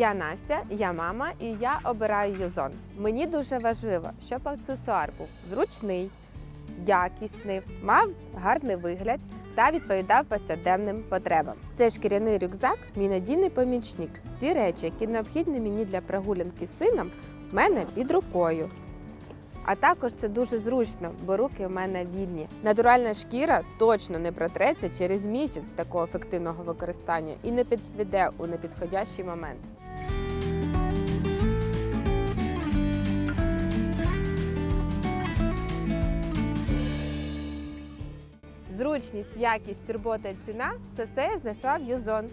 Я Настя, я мама і я обираю Юзон. Мені дуже важливо, щоб аксесуар був зручний, якісний, мав гарний вигляд та відповідав повсякденним потребам. Це шкіряний рюкзак, мій надійний помічник. Всі речі, які необхідні мені для прогулянки з сином, в мене під рукою. А також це дуже зручно, бо руки в мене вільні. Натуральна шкіра точно не протреться через місяць такого ефективного використання і не підведе у непідходящий момент. Зручність, якість, турбота, ціна це все я знайшла в Юзон.